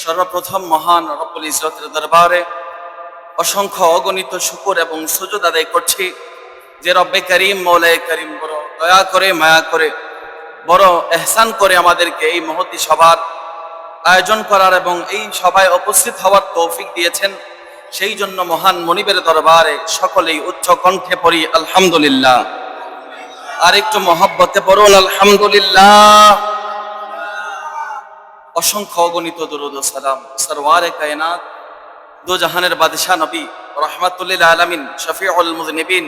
সর্বপ্রথম মহান রব্বুল ইজরতের দরবারে অসংখ্য অগণিত শুকুর এবং সুযোগ আদায় করছি যে রব্বে করিম, মৌলায় করিম বড় দয়া করে, মায়া করে, বড় এহসান করে আমাদেরকে এই মহতি সভার আয়োজন করার এবং এই সভায় উপস্থিত হওয়ার তৌফিক দিয়েছেন। সেই জন্য মহান মনিবের দরবারে সকলেই উচ্চ কণ্ঠে পড়ি, আলহামদুলিল্লাহ। আর একটু মহব্বতে পড়ুন, আলহামদুলিল্লাহ। অসংখ্য অগণিত দুরুদ সালাম। সরওয়ারে কায়নাত, দু জাহানের বাদশাহ নবী, রহমাতুল্লিল আলামিন, শফিউল মুজনিবিন,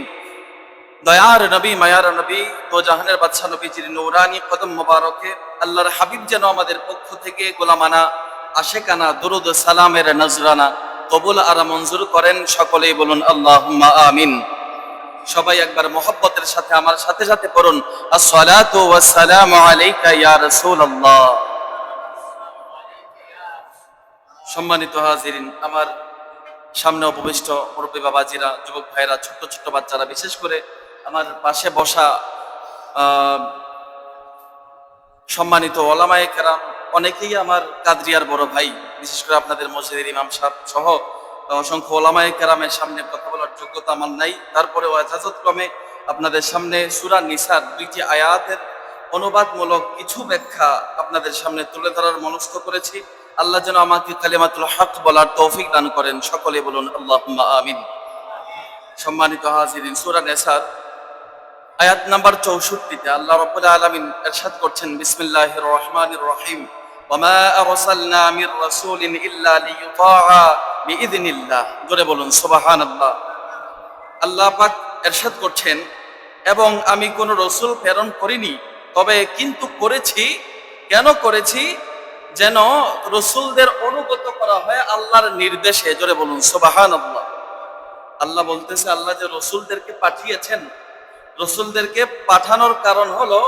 দয়ার নবী, মায়ার নবী, দো জাহানের বাদশাহ নবীজির নৌরানি কদম মোবারকে, আল্লাহর হাবিব যেন আমাদের পক্ষ থেকে গোলামানা, আশেকানা, দুরুদ সালামের নজরানা কবুল আর মঞ্জুর করেন। সকলেই বলুন আল্লাহ আমিন। সবাই একবার মোহব্বতের সাথে আমার সাথে সাথে পড়ুন। আসসালাতু ওয়াসসালামু আলাইকা ইয়া রাসূলুল্লাহ। সম্মানিত হাজিরিন, আমার সামনে উপবিষ্ট মুরব্বী বাবাজিরা, যুবক ভাইরা ছোট্ট ছোট্ট বাচ্চারা, বিশেষ করে আমার পাশে বসা সম্মানিত ওলামায়ে কেরাম, অনেকেই আমার কাদরিয়ার বড় ভাই, বিশেষ করে আপনাদের মসজিদের ইমাম সাহেব সহ অসংখ্য ওলামায়ে কেরামের সামনে কথা বলার যোগ্যতা আমার নাই। তারপরে এজাজত ক্রমে আপনাদের সামনে সুরা নিসার দুইটি আয়াতের অনুবাদমূলক কিছু ব্যাখ্যা আপনাদের সামনে তুলে ধরার মনস্থ করেছি। আল্লাহ যেন আমাকে কালিমাতুল হক বলার তৌফিক দান করেন। সকলে বলুন আল্লাহ আমিন। সম্মানিত হাজিরিন, সুরা নেসার, আয়াত নাম্বার চৌষট্টিতে আল্লাহ রব্বুল আলমিন এরশাদ করছেন, বিসমিল্লাহির রহমান রহিম। বলুন আল্লাহ এরশাদ করছেন, এবং আমি কোন রসুল প্রেরণ করিনি, তবে কিন্তু করেছি। কেন করেছি? যেন রসুলদের অনুগত করা হয় আল্লাহর নির্দেশে। জোরে বলুন, সুবহানাল্লাহ। আল্লাহ বলতেছে, আল্লাহ যে রসুলদেরকে পাঠিয়েছেন, রসুলদেরকে পাঠানোর কারণ হলো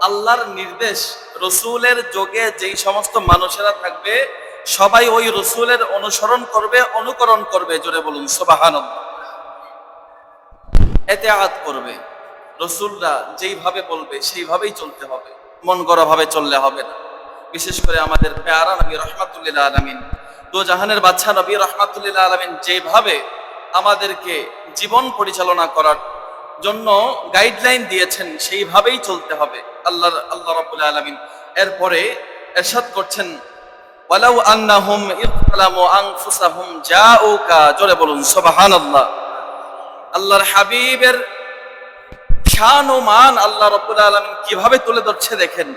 আল্লাহর নির্দেশ। রসুলের যোগে যেই সমস্ত মানুষেরা থাকবে, সবাই ওই রসুলের অনুসরণ করবে, অনুকরণ করবে। জোরে বলুন সোবাহান এতে আঘাত করবে। রসুলরা যেইভাবে বলবে, সেইভাবেই চলতে হবে। মন গড়া ভাবে চললে হবে না। বিশেষ করে আমাদের পেয়ারা নবী রহমাতুল্লিল আলমিন। দু জাহানের বাচ্চা নবী রহমাতুল্লিল আলমিন যেভাবে আমাদেরকে জীবন পরিচালনা করার জন্য গাইডলাইন দিয়েছেন, সেইভাবেই চলতে হবে। আল্লাহ আল্লাহ রাব্বুল আলামিন এরপরে এরশাদ করছেন, ওয়ালাউ আন্নাহুম ইযলামু আনফুসাহুম জাউকা। জোরে বলুন, সুবহানাল্লাহ। আল্লাহর হাবিবের শান ও মান আল্লাহ রাব্বুল আলামিন কীভাবে তুলে ধরছে দেখেন।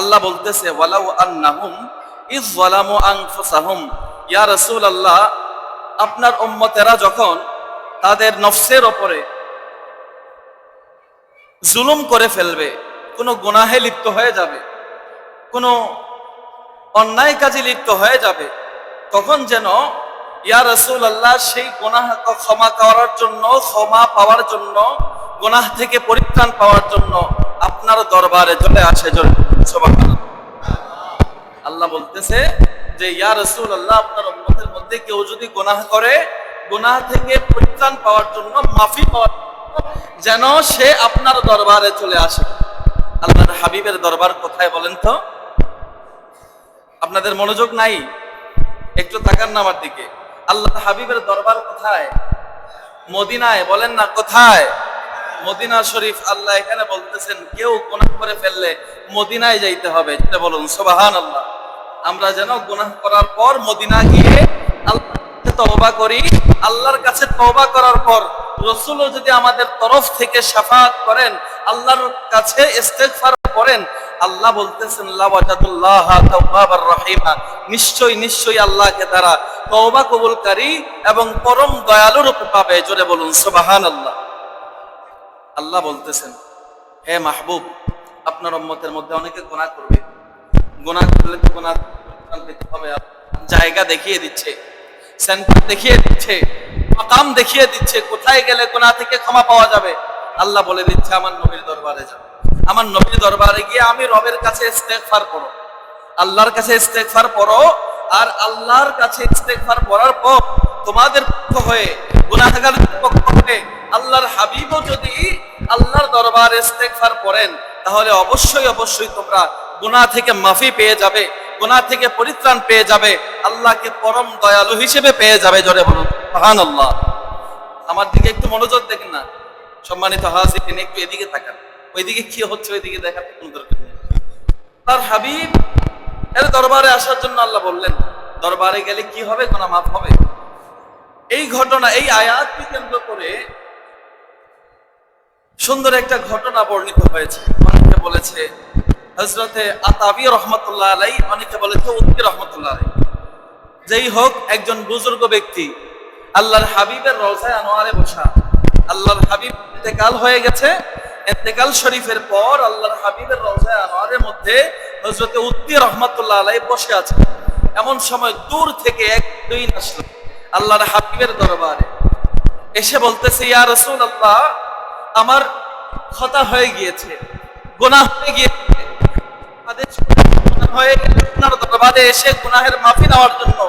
আল্লাহ বলতেছে, ওয়ালাউ ইয়া আপনার উম্মতেরা যখন তাদের নফসের ওপরে জুলুম করে ফেলবে, কোনো গুনাহে লিপ্ত হয়ে যাবে, কোনো অন্যায় কাজে লিপ্ত হয়ে যাবে, তখন যেন ইয়া রসুল আল্লাহ সেই গুনাহ ক্ষমা করার জন্য, ক্ষমা পাওয়ার জন্য, গুনাহ থেকে পরিত্রাণ পাওয়ার জন্য আপনার দরবারে চলে আসে আল্লাহ বলতেছে যে, ইয়া রসুল আল্লাহ আপনার উম্মতের মধ্যে কেউ যদি গুনাহ করে, গুনাহ থেকে পরিত্রাণ পাওয়ার জন্য মাফি পাওয়ার যেন সে আপনার দরবারে চলে আসে। আল্লাহর হাবিবের দরবার কোথায় বলেন তো? আপনাদের মনোযোগ নাই? একটু তাকান না আমার দিকে। আল্লাহ হাবিবের দরবার কোথায়? মদিনায়, বলেন না, কোথায়? মদিনা শরীফ আল্লাহ এখানে বলতেছেন, কেউ গুনাহ করে ফেললে মদিনায় যাইতে হবে। এটা বলুন সুবহান আল্লাহ আমরা যেন গুনাহ করার পর মদিনা গিয়ে আল্লাহ তওবা করি, আল্লাহর কাছে তওবা করার পর রসুলও যদি আমাদের তরফ থেকে সাফাত করেন, আল্লাহর কাছে ইস্তেগফার করেন, আল্লাহ বলতেছেন লাওয়াজাদুল্লাহ তাওয়াবার রহিমা। নিশ্চয়ই নিশ্চয়ই আল্লাহকে তারা তওবা কবুলকারী এবং পরম দয়ালু রূপে পাবে। জোরে বলুন, সুবহানাল্লাহ। আল্লাহ বলতেছেন, হে মাহবুব, আপনার উম্মতের মধ্যে অনেকে গোনা করবে। গুনাহ করলে তো গুনাহ পেতে হবে জায়গা দেখিয়ে দিচ্ছে সেন্টার দেখিয়ে দিচ্ছে, মাকাম দেখিয়ে দিচ্ছে, কোথায় গেলে গোনা থেকে ক্ষমা পাওয়া যাবে? আল্লাহ বলে দিচ্ছে, আমার নবীর দরবারে যাও। আমার নবীর দরবারে গিয়ে আমি রবের কাছে ইস্তেগফার করো আল্লাহর কাছে ইস্তেগফার পড়ো আর আল্লাহর কাছে ইস্তেগফার পড়ার পর তোমাদের পক্ষ হয়ে গুনাহগারদের পক্ষ আল্লাহর হাবিবও যদি আল্লাহর দরবারে ইস্তেগফার করেন, তাহলে অবশ্যই অবশ্যই তোমরা গুনাহ থেকে মাফি পেয়ে যাবে, গুনাহ থেকে পরিত্রাণ পেয়ে যাবে, আল্লাহকে পরম দয়ালু হিসেবে পেয়ে যাবে জোরে বলুন, সুবহানাল্লাহ। আমার দিকে একটু মনোযোগ দেখেন না। সম্মানিত হাজিরিন, একটু এদিকে তাকান। ওইদিকে কি হচ্ছে, ওইদিকে দেখার নেই। তার হাবিব, এর দরবারে আসার জন্য আল্লাহ বললেন, দরবারে গেলে কি হবে গোনা মাফ হবে? এই ঘটনা, এই আয়াতকে কেন্দ্র করে সুন্দর একটা ঘটনা বর্ণিত হয়েছে। অনেকে বলেছে হজরতে আতাবি রহমতুল্লাহ আলাই অনেকে বলেছে উদ্দি রহমতুল্লাহ আলাই যেই হোক, একজন বুজুর্গ ব্যক্তি আল্লাহর হাবিবের রওজায় আনোয়ারে বসা, আল্লাহর হাবিব ইন্তেকাল হয়ে গেছে, ইন্তেকাল শরীফের পর আল্লাহর হাবিবের রওজায় আনোয়ারের মধ্যে হজরতে উদ্দি রহমতুল্লাহ আলাই বসে আছে। এমন সময় দূর থেকে এক দুই আসলো আল্লাহর হাবিবের দরবারে। এসে বলতেছে, ইয়া রসুল আল্লাহ আমার খতা হয়ে গিয়েছে, গোনাহ হয়ে গিয়েছে। দরবারে এসে গুনাহের মাফি নেওয়ার জন্য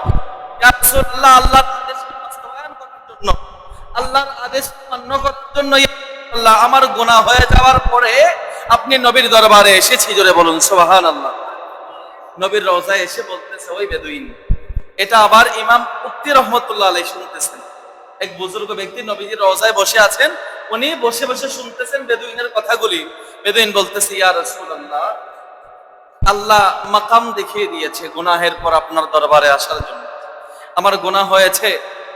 রাসূলুল্লাহ, আল্লাহর আদেশ মান্য করার জন্য আল্লাহ আমার গুনাহ হয়ে যাওয়ার পরে আপনি নবীর দরবারে এসেছি, জোরে বলুন, সুবহানাল্লাহ। নবীর রওজায় এসে বলতেছে, ওই বেদুইন, এটা আবার ইমাম উক্তি রহমতুল্লাহ আলাই শুনতেছেন। এক বুজুর্গ ব্যক্তি নবীজির রওজায় বসে আছেন উনি বসে বসে শুনতেছেন বেদুইনের কথাগুলি। বেদুইন বলতেছে, ইয়া রাসূলুল্লাহ, আল্লাহ মাকাম দেখিয়ে দিয়েছে গুনাহের পর আপনার দরবারে আসার জন্য। আমার গুনাহ হয়েছে,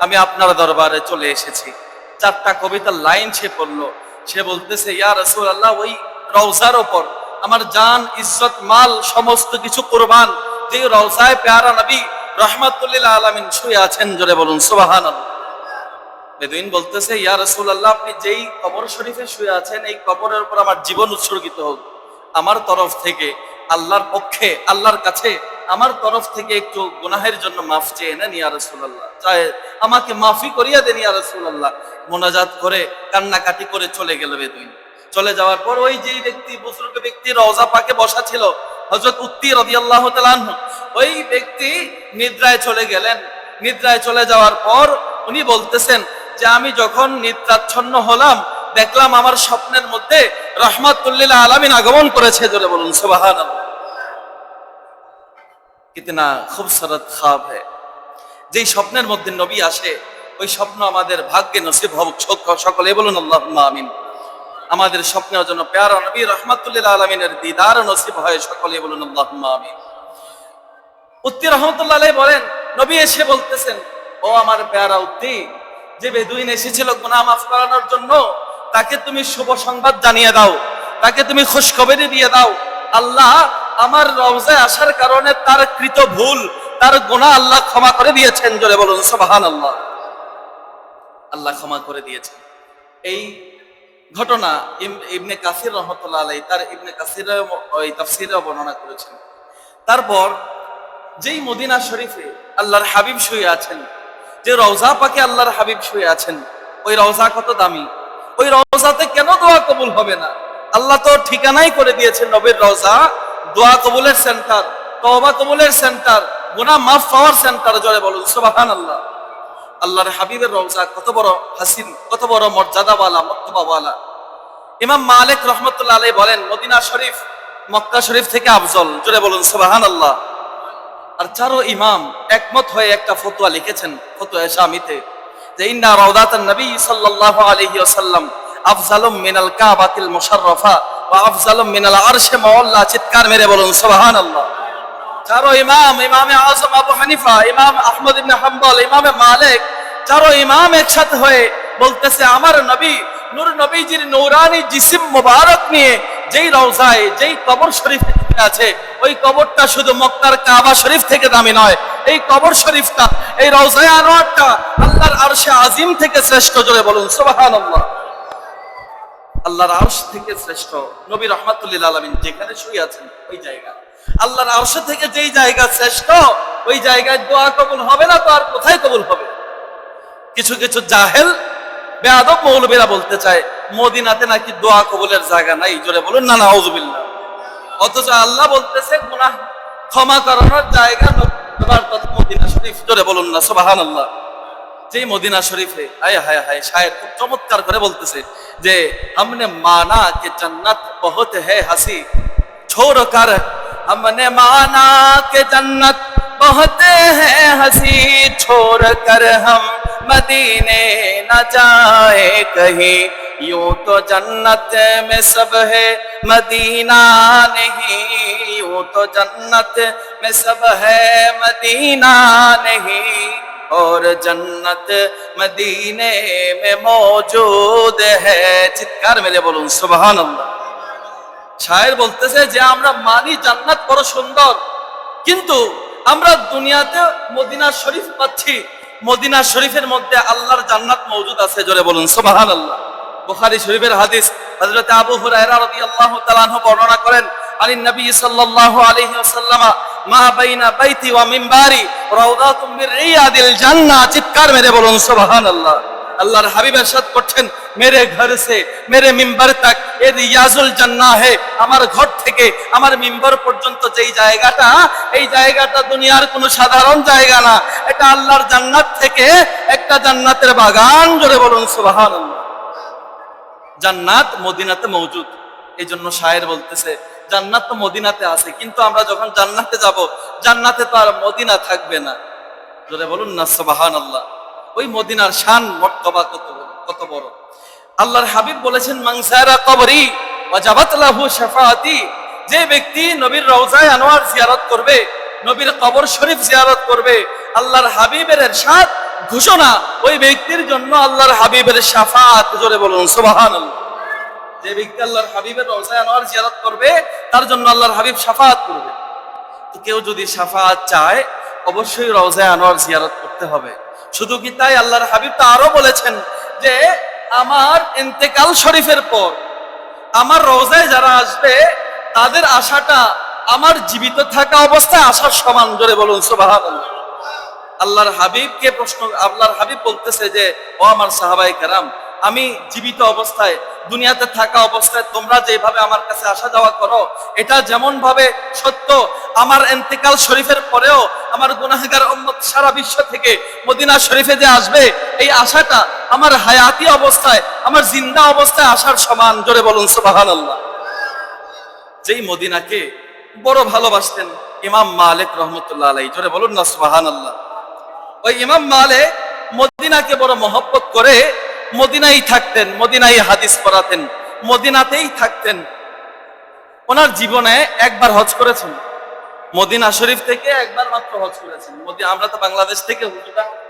আমি আপনার দরবারে চলে এসেছি। চারটা কবিতার লাইন সে পড়ল। সে বলতেছে, ইয়া রসুল আল্লাহ ওই রওজার ওপর আমার জান, ইজ্জত, মাল, সমস্ত কিছু কোরবান, যে রওজায় পেয়ারা নবী রহমাতুল্লিল আলমিন শুয়ে আছেন, জোরে বলুন সুবাহান বেদুইন বলতেছে, ইয়া রসুল আল্লাহ আপনি যেই কবর শরীফে শুয়ে আছেন, এই কবরের উপর আমার জীবন উৎসর্গিত হোক। আমার তরফ থেকে আল্লাহর পক্ষে, আল্লাহর কাছে আমার তরফ থেকে একটু গুনাহের জন্য মাফ চেয়ে নেন, ইয়া রসুল্লাহ চাই আমাকে মাফি করিয়া দেন, ইয়া রসুল্লাহ মোনাজাত করে, কান্নাকাটি করে চলে গেল বেদুইন। চলে যাওয়ার পর ওই যেই ব্যক্তি, বুজুর্গ ব্যক্তি রওজা পাকে বসা ছিল হজরত উত্তি রদি আল্লাহ ওই ব্যক্তি নিদ্রায় চলে গেলেন। নিদ্রায় চলে যাওয়ার পর উনি বলতেছেন যে আমি যখন নিদ্রাচ্ছন্ন হলাম, দেখলাম আমার স্বপ্নের মধ্যে রহমাতুল্লিল আলামিন আগমন করেছে, জোরে বলুন সুবাহান কিতনা খুবসরত খাব হ্যায় যেই স্বপ্নের মধ্যে নবী আসে, ওই স্বপ্ন আমাদের ভাগ্যে নসিব হোক সক- সকলে বলুন আল্লাহ আমিন। আমাদের স্বপ্নের জন্য পেয়ারা নবী রহমাতুল্লিল আলমিনের দিদার নসিব হয় সকলে বলুন আল্লাহ আমিন। উত্তি রহমতুল্লাহ বলেন, নবী এসে বলতেছেন, ও আমার পেয়ারা উত্তি যে বেদুইন এসেছিল গুনাহ মাফ করানোর জন্য, তাকে তুমি শুভ সংবাদ জানিয়ে দাও। তাকে তুমি খুশখবরি দিয়ে দাও। আল্লাহ আমার রওজায় আসার কারণে তার কৃত ভুল, তার গুনাহ আল্লাহ ক্ষমা করে দিয়েছেন। জোরে বলুন, সুবহানাল্লাহ। আল্লাহ ক্ষমা করে দিয়েছেন। এই ঘটনা ইবনে কাসির রহমতুল্লাহ আলাই তার ইবনে কাসির ওই তাফসিরে বর্ণনা করেছেন। তারপর যেই মদিনা শরীফে আল্লাহর হাবিব শুয়ে আছেন যে রওজা পাকে আল্লাহর হাবিব শুয়ে আছেন, ওই রওজা কত দামি? ওই রওজাতে কেন দোয়া কবুল হবে না? আল্লাহ তো ঠিকানাই করে দিয়েছেন নবীর রওজা। দোয়া কবুলের সেন্টার, তওবা কবুলের সেন্টার, গুনাহ মাফ পাওয়ার সেন্টার জোরে বলুন, সুবহানাল্লাহ। আল্লাহর হাবিবের রওজা কত বড় হাসিন কত বড় মর্যাদাওয়ালা, মর্তবাওয়ালা। ইমাম মালিক রহমতুল্লাহ আলাই বলেন, মদিনা শরীফ, মক্কা শরীফ থেকে আফজল, জোরে বলুন, সুবহানাল্লাহ। আর চারো ইমাম একমত হয়ে একটা ফতোয়া লিখেছেন, ফতোয়া শামিতে যে ইন্না রাউদাতান নবী সাল্লাল্লাহু আলাইহি ওয়াসাল্লাম আফজালুম মিনাল কাবাতিল মুশাররাফা ওয়া আফজালুম মিনাল আরশে মাওয়াল্লা চিৎকার মেরে বলুন, সুবহানাল্লাহ। চারো ইমাম, ইমামে আজম, আবু হানিফা, ইমাম আহমদ ইবনে হাম্বল, ইমামে মালিক, চারো ইমাম একসাথে হয়ে বলতেছে, আমার নবী নূর নবীজির নৌরানি জিসিম মুবারক নিয়ে যেই রওজায়, যেই কবর শরীফ আছে, ওই কবরটা শুধু মক্কার কাবা শরীফ থেকে দামি নয়, এই কবর শরীফটা, এই রওজায় আনোয়ারটা আল্লাহর আরশে আজিম থেকে শ্রেষ্ঠ, জোরে বলুন, সুবহানাল্লাহ। আল্লাহর আরশ থেকে শ্রেষ্ঠ, নবী রহমাতুল্লিল আলমিন যেখানে শুয়ে আছেন, ওই জায়গা। আল্লাহর আরশ থেকে যেই জায়গা শ্রেষ্ঠ, ওই জায়গায় দোয়া কবুল হবে না তো আর কোথায় কবুল হবে? কিছু কিছু জাহেল বেয়াদব মৌলবীরা বলতে চায় মদিনাতে নাকি দোয়া কবুলের জায়গা নাই জোরে বলুন না না আউযুবিল্লাহ অথচ আল্লাহ বলতেছে গুনাহ ক্ষমা করানোর জায়গা নবার তথা মদিনা শরীফ জোরে বলুন না সুবহানাল্লাহ যে মদিনা শরীফে আয় হায় হায় শায়ের খুব চমৎকার করে বলতেছে যে हमने माना कि जन्नत बहुत है हंसी छोड़ कर हमने माना के जन्नत बहते हैं हंसी छोड़ कर हम मदीने न जाए कहीं यूं तो जन्नत में सब है मदीना नहीं यूं तो जन्नत में सब है मदीना नहीं और जन्नत मदीने में मौजूद है চিৎকার মেরে বলুন সুবহানাল্লাহ শায়ের বলতেছে যে আমরা মানি জান্নাত বড় সুন্দর কিন্তু আমরা দুনিয়াতে মদিনা শরীফ পাচ্ছি। মদিনা শরীফের মধ্যে আল্লাহর জান্নাত মজুদ আছে, জোরে বলুন সুবহান আল্লাহ বুখারি শরীফের হাদিস হযরত আবু হুরায়রা রাদিয়াল্লাহু তাআলা বর্ণনা করেন আলী নবী সাল্লাল্লাহু আলাইহি ওয়াসাল্লাম, মা বাইনা বাইতি ওয়া মিম্বারি, রাউদাতুম মির রিয়াদিল জান্নাহ। চিৎকার মেরে বলুন, সুবহানাল্লাহ। আল্লাহর হাবিব এরশাদ করছেন, মেরে ঘর সে, মেরে মিম্বার তাক, এ রিয়াজুল জান্নাহ হে, আমার ঘর থেকে, আমার মিম্বার পর্যন্ত যেই জায়গাটা, এই জায়গাটা দুনিয়ার কোনো সাধারণ জায়গা না, এটা আল্লাহর জান্নাত থেকে, একটা জান্নাতের বাগান জোরে বলুন, সুবহানাল্লাহ। জান্নাত মদিনাতে মজুদ এই জন্য শায়ের বলতেছে, জান্নাত তো মদিনাতে আছে, কিন্তু আমরা যখন জান্নাতে যাব, জান্নাতে তো আর মদিনা থাকবে না। জোরে বলুন না, সুবহানাল্লাহ। ওই মদিনার শান মর্তবা কত কত বড়। আল্লাহর হাবিব বলেছেন মাংসারা কবরি ওয়াজাবাত লাহু শাফাআতি যে ব্যক্তি নবীর রওজায় আনোয়ার জিয়ারত করবে, নবীর কবর শরীফ জিয়ারত করবে, আল্লাহর হাবিবের এরশাদ ঘোষণা, ওই ব্যক্তির জন্য আল্লাহর হাবিবের শাফাআত, জোরে বলুন, সুবহানাল্লাহ। যে ব্যক্তি আল্লাহর হাবিবের রওজায় আনোয়ার জিয়ারত করবে, তার জন্য আল্লাহর হাবিব শাফাআত করবে। কেউ যদি শাফাআত চায়, অবশ্যই রওজায় আনোয়ার জিয়ারত করতে হবে। শুধু কি তাই আল্লাহর হাবিব তা আরও বলেছেন যে আমার ইন্তেকাল শরীফের পর আমার রোজায় যারা আসবে, তাদের আশাটা আমার জীবিত থাকা অবস্থায় আসার সমান। জোরে বলুন আল্লাহর হাবিবকে প্রশ্ন আল্লাহর হাবিব বলতেছে যে, ও আমার সাহাবাই কারাম আমি জীবিত অবস্থায়, দুনিয়াতে থাকা অবস্থায় তোমরা যেভাবে আমার কাছে আসা যাওয়া করো, এটা যেমন ভাবে সত্য, আমার এন্তেকাল শরীফের পরেও আমার গুনাহগার উম্মত সারা বিশ্ব থেকে মদিনা শরীফে যে আসবে, এই আশাটা আমার হায়াতি অবস্থায়, আমার জিন্দা অবস্থায় আসার সমান, জোরে বলুন সুবহানাল্লাহ। যেই মদিনাকে বড় ভালোবাসতেন ইমাম মালিক রহমতুল্লাহ আলাই জোরে বলুন না সুবহানাল্লাহ। ওই ইমাম মালে মদিনাকে বড় মহব্বত করে মদিনাই থাকতেন মদিনাই হাদিস পড়াতেন মদিনাতেই থাকতেন। ওনার জীবনে একবার হজ করেছেন। মদিনা শরীফ থেকে একবার মাত্র হজ করেছেন। আমরা তো বাংলাদেশ থেকে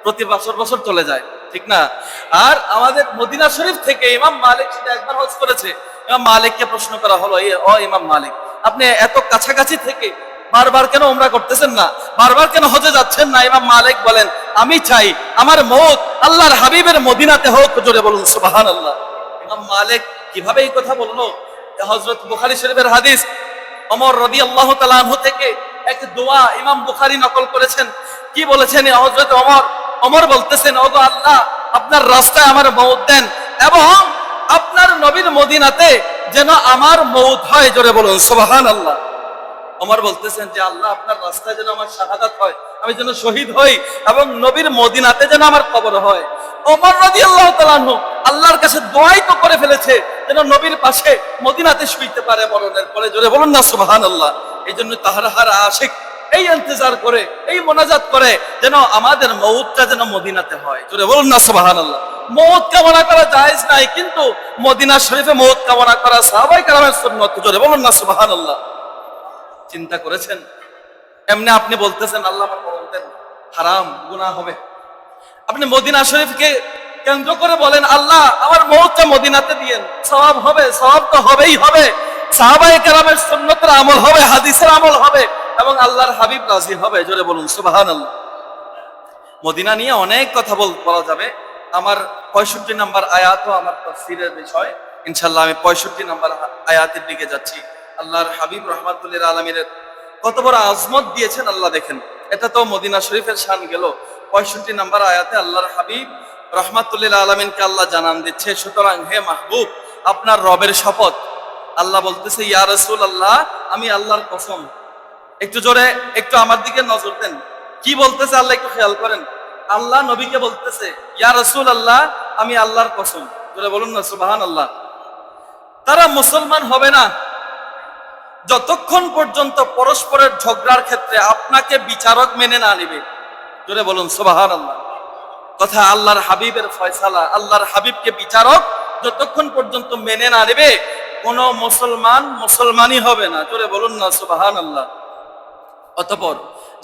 প্রতি বছর বছর চলে যায় ঠিক না? আর আমাদের মদিনা শরীফ থেকে ইমাম মালিক সেটা একবার হজ করেছে। ইমাম মালিককে প্রশ্ন করা হলো "এ, ও ইমাম মালিক আপনি এত কাছাকাছি থেকে বারবার কেন উমরা করতেছেন না? বারবার কেন হজে যাচ্ছেন না? ইমাম মালিক বলেন, আমি চাই আমার মত আল্লাহর হাবিবের মদিনাতে হোক। জোরে বলুন সুবাহান আল্লাহ ইমাম মালিক কীভাবে এই কথা বলল? হজরত বুখারী শরীফের হাদিস। অমর রবি আল্লাহ তালাহ থেকে এক দোয়া ইমাম বুখারি নকল করেছেন। কি বলেছেন হজরত অমর অমর বলতেছেন, ওগো আল্লাহ, আপনার রাস্তায় আমার মৌত দেন এবং আপনার নবীর মদিনাতে যেন আমার মৌত হয়। জোরে বলুন সুবহান আল্লাহ অমর বলতেছেন যে, আল্লাহ, আপনার রাস্তায় যেন আমার শাহাদাত হয়, আমি যেন শহীদ হই এবং নবীর মদিনাতে যেন আমার কবর হয়। ওমর রাদিয়াল্লাহু তাআলা আনহু আল্লাহর কাছে দোয়াই তো করে ফেলেছে যেন নবীর পাশে মদিনাতে শুইতে পারে মরণের পরে। জোরে বলুন না, সুবহানাল্লাহ। এই জন্য তাহারা হারা আশিক, এই ইন্তজার করে, এই মোনাজাত করে যেন আমাদের মৌতটা যেন মদিনাতে হয়। জোরে বলুন না, সুবহানাল্লাহ। মৌত কামনা করা জায়েজ নাই, কিন্তু মদিনা শরীফে মৌত কামনা করা সাহাবাই কালামের সুন্নত। জোরে বলুন না, সুবহানাল্লাহ। চিন্তা করেছেন? এমনি আপনি বলতেছেন, আল্লাহ আমার দেন, হারাম, গুনাহ হবে। আপনি মদিনা শরীফকে কেন্দ্র করে বলেন, আল্লাহ আমার মৌতটা মদিনাতে দিয়েন। সওয়াব হবে, সওয়াব তো হবেই হবে। সাহাবাই কেরামের সুন্নতের আমল হবে, হাদিসের আমল হবে এবং আল্লাহর হাবিব রাজি হবে। জোরে বলুন, সুবহানাল্লাহ। মদিনা নিয়ে অনেক কথা বল, বলা যাবে। আমার পঁয়ষট্টি নাম্বার আয়াতও আমার তফসিরের বিষয়। ইনশাল্লাহ আমি পঁয়ষট্টি নাম্বার আয়াতের দিকে যাচ্ছি। আল্লাহর হাবিব রহমাতুল্লির আলমীর কত বড় আজমত দিয়েছেন আল্লাহ দেখেন। এটা তো মদিনা শরীফের শান গেল। পঁয়ষট্টি নাম্বার আয়াতে আল্লাহর হাবিব রহমাতুল্লিল আলমিনকে আল্লাহ জানান দিচ্ছে, সুতরাং হে মাহবুব, আপনার রবের শপথ। আল্লাহ বলতেছে, ইয়া রসুল আল্লাহ আমি আল্লাহর কসম। একটু জোরে, একটু আমার দিকে নজর দেন। কি বলতেছে আল্লাহ একটু খেয়াল করেন। আল্লাহ নবীকে বলতেছে, ইয়া রসুল আল্লাহ আমি আল্লাহর কসম। জোরে বলুন না সুবাহান আল্লাহ তারা মুসলমান হবে না। যতক্ষণ পর্যন্ত পরস্পরের ঝগড়ার ক্ষেত্রে আপনাকে বিচারক মেনে না নিবে, জোরে বলুন সোবাহান আল্লাহ কথা আল্লাহর হাবিবের ফয়সালা, আল্লাহর হাবিবকে বিচারক যতক্ষণ পর্যন্ত মেনে না নেবে, কোন মুসলমান মুসলমানই হবে না, জোরে বলুন না সুবাহান আল্লাহ অতপর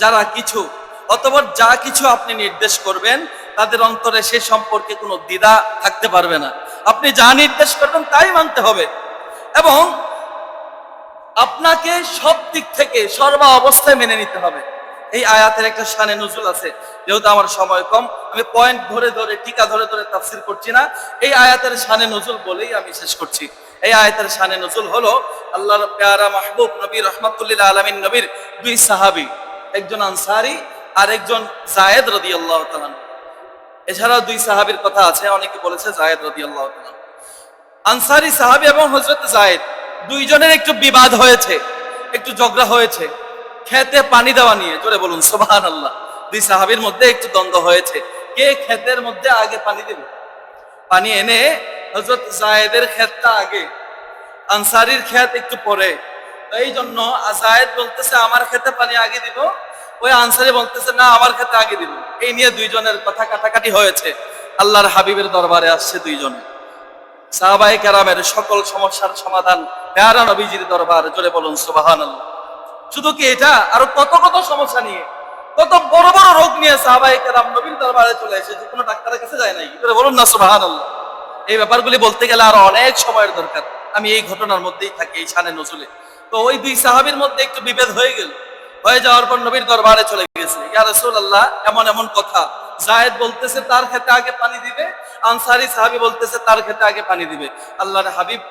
যারা কিছু, অতপর যা কিছু আপনি নির্দেশ করবেন, তাদের অন্তরে সে সম্পর্কে কোনো দ্বিধা থাকতে পারবে না। আপনি যা নির্দেশ করবেন তাই মানতে হবে। এবং আপনাকে সব দিক থেকে সর্বা অবস্থায় মেনে নিতে হবে। এই আয়াতের একটা শানে নজুল আছে, যেহেতু আমার সময় কম, আমি পয়েন্ট ধরে ধরে, টিকা ধরে ধরে তাফসির করছি না। এই আয়াতের শানে নজুল বলেই আমি শেষ করছি। এই আয়াতের শানে নজুল হলো আল্লাহর পেয়ারা মাহবুব নবী রহমাতুল্লিল আলমিন নবীর দুই সাহাবি, একজন আনসারি আর একজন জায়েদ রদি আল্লাহ এছাড়াও দুই সাহাবির কথা আছে, অনেকে বলেছে জায়েদ রদি আল্লাহ আনসারি সাহাবি এবং হজরত জায়েদ। দুইজনের একটু বিবাদ হয়েছে, একটু ঝগড়া হয়েছে। খেতে পানি দেওয়া নিয়ে, জোরে বলুন সোবাহান আল্লাহ দুই সাহাবির মধ্যে একটু দ্বন্দ্ব হয়েছে। কে ক্ষেতের মধ্যে আগে পানি দেবে? পানি এনে হজরত জায়েদের ক্ষেতটা আগে, আনসারির ক্ষেত একটু পরে। এই জন্য জায়েদ বলতেছে, আমার ক্ষেতে পানি আগে দিব। ওই আনসারি বলতেছে, না, আমার ক্ষেতে আগে দিব। এই নিয়ে দুইজনের কথা কাটাকাটি হয়েছে। আল্লাহর হাবিবের দরবারে আসছে দুইজনে। সাহাবাই কেরামের সকল সমস্যার সমাধান পেয়ারা নবীজির দরবার জোরে বলুন সুবাহান শুধু কি এটা? আরও কত কত সমস্যা নিয়ে, কত বড় বড় রোগ নিয়ে সাহাবাই কেরাম নবীর দরবারে চলে এসেছে কোনো ডাক্তারের কাছে যায় নাই। জোরে বলুন না সুবাহান এই ব্যাপারগুলি বলতে গেলে আরও অনেক সময়ের দরকার। আমি এই ঘটনার মধ্যেই থাকি, এই শানে নজুলে তো ওই দুই সাহাবির মধ্যে একটু বিভেদ হয়ে গেল। হয়ে যাওয়ার পর নবীর দরবারে চলে গেছে। ইয়া রাসূলুল্লাহ, এমন এমন কথা। জায়েদ বলতেছে, তার ক্ষেতে আগে পানি দিবে। আনসারি সাহাবি বলতেছে, তার ক্ষেতে আগে পানি দিবে। আল্লাহর হাবিব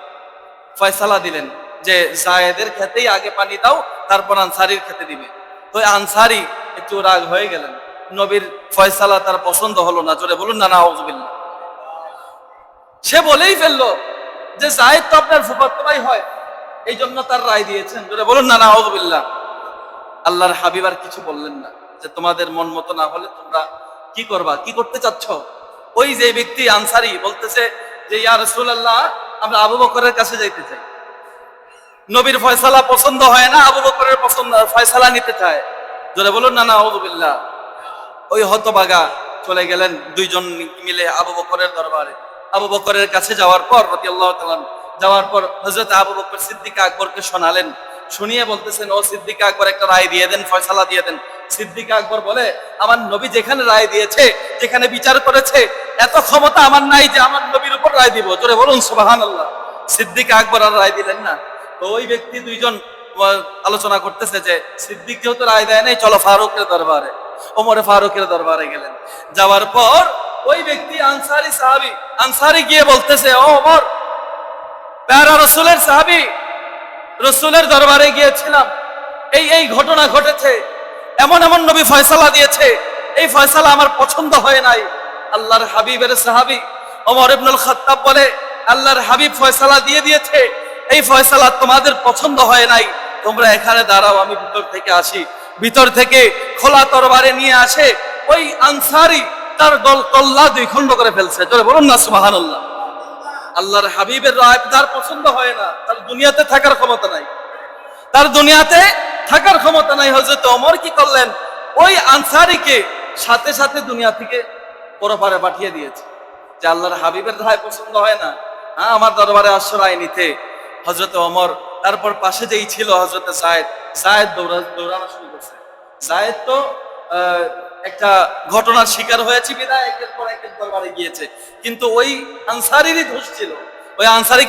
ফয়সালা দিলেন যে জায়েদের খেতেই আগে পানি দাও, তারপর আনসারির খেতে দিবে। তো আনসারি একটু রাগ হয়ে গেলেন। নবীর ফয়সালা তার পছন্দ হলো না, জোরে বলুন না না সে বলেই ফেলল যে জায়েদ তো আপনার ফুফাত হয় এই জন্য তার রায় দিয়েছেন। জোরে বলুন না না আউযুবিল্লাহ আল্লাহর হাবিব আর কিছু বললেন না, যে তোমাদের মন মতো না হলে তোমরা কি করবা, কি করতে চাচ্ছ? ওই যে ব্যক্তি আনসারি বলতেছে যে, ইয়া রাসূলুল্লাহ আমরা আবু বকরের কাছে যাইতে চাই। নবীর ফয়সালা পছন্দ হয় না, আবু বকরের পছন্দ, ফয়সালা নিতে চায়। জোরে বলুন, না না, আউযুবিল্লাহ। ওই হতবাগা চলে গেলেন দুইজন মিলে আবু বকরের দরবারে। আবু বকরের কাছে যাওয়ার পর, রাদিয়াল্লাহু তাআলা যাওয়ার পর হযরত আবু বকর সিদ্দিক আকবরকে শোনালেন। শুনিয়ে বলতেছেন, ও সিদ্দিক আকবর, একটা রায় দিয়ে দেন, ফয়সালা দিয়ে দেন। সিদ্দিক আকবর বলে, আমার নবী যেখানে রায় দিয়েছে, যেখানে বিচার করেছে, এত ক্ষমতা আমার নাই যে আমার নবীর উপর রায় দিব। জোরে বলুন, সুবহানাল্লাহ। সিদ্দিক আকবর আর রায় দিলেন না। তো ওই ব্যক্তি দুইজন আলোচনা করতেছে যে, সিদ্দিক যেহেতু রায় দেয় নাই, চলো ফারুকের দরবারে। ওমরে ফারুকের দরবারে গেলেন। যাওয়ার পর ওই ব্যক্তি আনসারি সাহাবি, আনসারি গিয়ে বলতেছে, ও ওমর, প্যারা রসুলের সাহাবি, রসুলের দরবারে গিয়েছিলাম। এই এই ঘটনা ঘটেছে। এমন এমন নবী ফয়সালা দিয়েছে। এই ফয়সালা আমার পছন্দ হয় নাই। আল্লাহর হাবিবের সাহাবি ওমর ইবনুল খাত্তাব বলে, আল্লাহর হাবিব ফয়সালা দিয়ে দিয়েছে। এই ফয়সালা তোমাদের পছন্দ হয় নাই। তোমরা এখানে দাঁড়াও, আমি ভিতর থেকে আসি। ভিতর থেকে খোলা তরবারে নিয়ে আসে। ওই আনসারি তার দল তল্লা দুই খণ্ড করে ফেলছে। জোরে বলুন না, সুবহানাল্লাহ। আল্লাহর হাবিবের রায় তার পছন্দ হয় না। তার দুনিয়াতে থাকার ক্ষমতা নাই। তার দুনিয়াতে থাকার ক্ষমতা নাই। হজরত ওমর কি করলেন? ওই আনসারিকে সাথে সাথে দুনিয়া থেকে পরপারে পাঠিয়ে দিয়েছে। যে আল্লাহর হাবিবের রায় পছন্দ হয় না। হ্যাঁ আমার দরবারে আশ্রয় নিতে। হজরত ওমর তারপর পাশে যেই ছিল হজরত সায়েদ সায়েদ দৌড়া, দৌড়ানো শুরু করছে। সায়েদ তো একটা ঘটনার শিকার হয়েছে, বিদায় একের পর একের দরবারে গিয়েছে। কিন্তু ওই আনসারিরই দোষ ছিল। ওই আনসারি